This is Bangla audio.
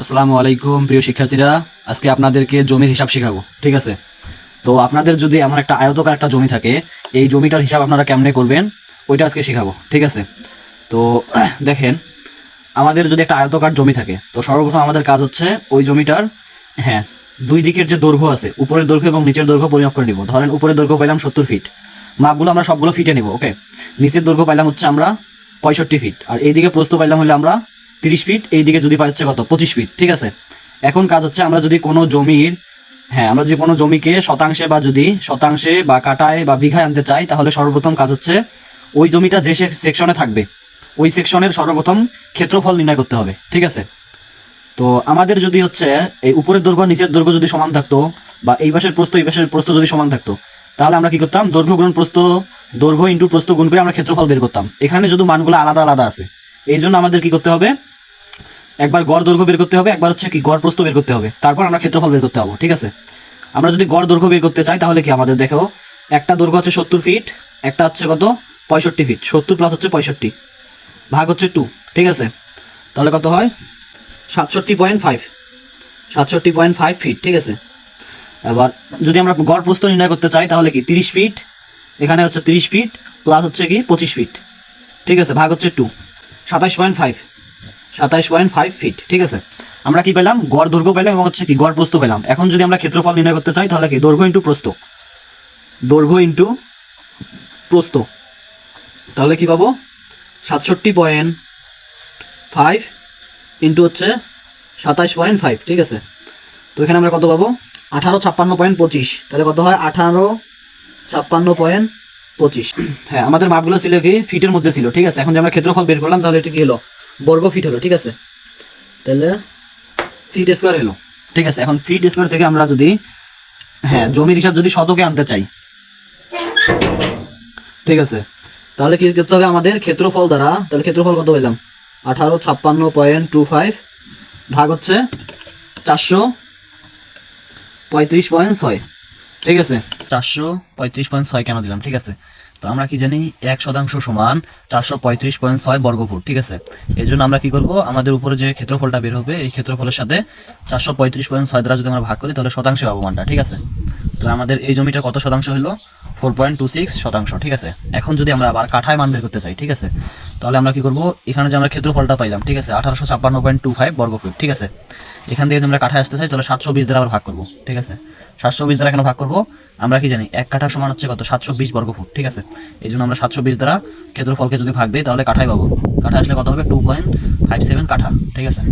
আসসালামু আলাইকুম, প্রিয় শিক্ষার্থীরা। আজকে আপনাদেরকে জমির হিসাব শেখাবো, ঠিক আছে? তো আপনাদের যদি এমন একটা আয়তকার একটা জমি থাকে, এই জমিটার হিসাব আপনারা কেমনে করবেন? ওইটা আজকে শেখাবো, ঠিক আছে? তো দেখেন, আমাদের যদি একটা আয়তকার জমি থাকে, তো সর্বপ্রথম আমাদের কাজ হচ্ছে ওই জমিটার হ্যাঁ দুই দিকের যে দৈর্ঘ্য আছে, উপরের দৈর্ঘ্য এবং নিচের দৈর্ঘ্য পরিমাপ করে নিব। ধরেন উপরের দৈর্ঘ্য পাইলাম সত্তর ফিট মাপগুলো আমরা সবগুলো ফিটে নিব ওকে নিচের দৈর্ঘ্য পাইলাম হচ্ছে আমরা পঁয়ষট্টি ফিট আর এইদিকে প্রস্তুত পাইলাম হলে আমরা তিরিশ ফিট এইদিকে যদি পাই হচ্ছে কত? পঁচিশ ফিট ঠিক আছে? এখন কাজ হচ্ছে আমরা যদি কোনো জমির হ্যাঁ আমরা যদি কোনো জমিকে শতাংশে বা যদি শতাংশে বা কাটায় বা বিঘায় আনতে চাই, তাহলে সর্বপ্রথম কাজ হচ্ছে ওই জমিটা যে সেকশনে থাকবে, ওই সেকশনের সর্বপ্রথম ক্ষেত্রফল নির্ণয় করতে হবে, ঠিক আছে? তো আমাদের যদি হচ্ছে এই উপরের দৈর্ঘ্য, নিচের দৈর্ঘ্য যদি সমান থাকতো বা এই পাশের প্রস্থ, এই পাশের প্রস্থ যদি সমান থাকতো, তাহলে আমরা কি করতাম? দৈর্ঘ্য গুণ প্রস্থ, দৈর্ঘ্য ইন্টু প্রস্থ গুণ করে আমরা ক্ষেত্রফল বের করতাম। এখানে শুধু মানগুলো আলাদা আলাদা আছে এই জন্য আমাদের কি করতে হবে? একবার গড় দৈর্ঘ্য বের করতে হবে, একবার হচ্ছে কি গড় প্রস্থ বের করতে হবে। তারপর আমরা ক্ষেত্রফল বের করতে হবে ঠিক আছে? আমরা যদি গড় দৈর্ঘ্য বের করতে চাই, তাহলে কি আমাদের দেখো একটা দৈর্ঘ্য হচ্ছে সত্তর ফিট একটা হচ্ছে কত? পঁয়ষট্টি ফিট সত্তর প্লাস হচ্ছে পঁয়ষট্টি। ভাগ হচ্ছে টু ঠিক আছে? তাহলে কত হয়? সাতষট্টি পয়েন্ট ফাইভ সাতষট্টি পয়েন্ট ফাইভ ফিট ঠিক আছে? এবার যদি আমরা গড় প্রস্থ নির্ণয় করতে চাই, তাহলে কি তিরিশ ফিট এখানে হচ্ছে তিরিশ ফিট প্লাস হচ্ছে কি পঁচিশ ফিট ঠিক আছে? ভাগ হচ্ছে টু সাতাশ পয়েন্ট ফাইভ সাতাশ পয়েন্ট ফাইভ ফিট ঠিক আছে? আমরা কি পেলাম? গড় দৈর্ঘ্য পেলাম এবং হচ্ছে কি গড় প্রস্থ পেলাম। এখন যদি আমরা ক্ষেত্রফল নির্ণয় করতে চাই, তাহলে কি? দৈর্ঘ্য ইন্টু প্রস্থ। দৈর্ঘ্য ইন্টু প্রস্থ। তাহলে কি পাবো? সাতষট্টি পয়েন্ট ফাইভ ইন্টু হচ্ছে সাতাশ পয়েন্ট ফাইভ ঠিক আছে? তো এখানে আমরা কত পাবো? আঠারো ছাপ্পান্ন পয়েন্ট পঁচিশ। তাহলে কত হয়? আঠারো ছাপ্পান্ন পয়েন্ট পঁচিশ। হ্যাঁ আমাদের মাপগুলো ছিল কি, ফিটের মধ্যে ছিল, ঠিক আছে? এখন যে আমরা ক্ষেত্রফল বের করলাম, তাহলে এটা কি হলো? বর্গ ফিট হলো, ঠিক আছে? তাহলে ফিট স্কোয়ার এলো ঠিক আছে? এখন ফিট স্কোয়ার থেকে আমরা যদি হ্যাঁ জমির হিসাব যদি শতকে আনতে চাই, ঠিক আছে? তাহলে কি করতে হবে আমাদের ক্ষেত্রফল দ্বারা, তাহলে ক্ষেত্রফল কত পেলাম? আঠারো ছাপ্পান্ন পয়েন্ট টু ফাইভ ভাগ হচ্ছে চারশো পঁয়ত্রিশ পয়েন্ট ছয়, ঠিক আছে? চারশো পঁয়ত্রিশ পয়েন্ট ছয় কেন দিলাম, ঠিক আছে? তো আমরা কি জানি, এক শতাংশ সমান চারশো পঁয়ত্রিশ পয়েন্ট ছয় বর্গফুট ঠিক আছে? এই জন্য আমরা কি করব, আমাদের উপরে যে ক্ষেত্রফলটা বের হবে, এই ক্ষেত্রফলের সাথে চারশো পঁয়ত্রিশ পয়েন্ট ছয় দ্বারা যদি আমরা ভাগ করি, তাহলে শতাংশে পাবো ঠিক আছে? তো আমাদের এই জমিটা কত শতাংশ হলো? ফোর পয়েন্ট টু সিক্স শতাংশ, ঠিক আছে? এখন যদি আমরা আবার কাঠায় মান বের করতে চাই, ঠিক আছে? তাহলে আমরা কি করব, এখানে যে আমরা ক্ষেত্রফলটা পাইলাম, ঠিক আছে, আঠারোশো ছাপ্পান্ন পয়েন্ট টু ফাইভ বর্গফুট ঠিক আছে? এখান থেকে যদি আমরা কাঠায় আসতে চাই, তাহলে সাতশো বিশ দ্বারা আবার ভাগ করব, ঠিক আছে? সাতশো বিশ দ্বারা কেন ভাগ করব? আমরা কি জানি, এক কাঠা সমান হচ্ছে কত? সাতশো বিশ বর্গফুট ঠিক আছে? এই জন্য আমরা সাতশো বিশ দ্বারা ক্ষেত্রফলকে যদি ভাগ দিই, তাহলে কাঠাই পাবো। কাঠা আসলে কত হবে? টু পয়েন্ট ফাইভ সেভেন কাঠা, ঠিক আছে?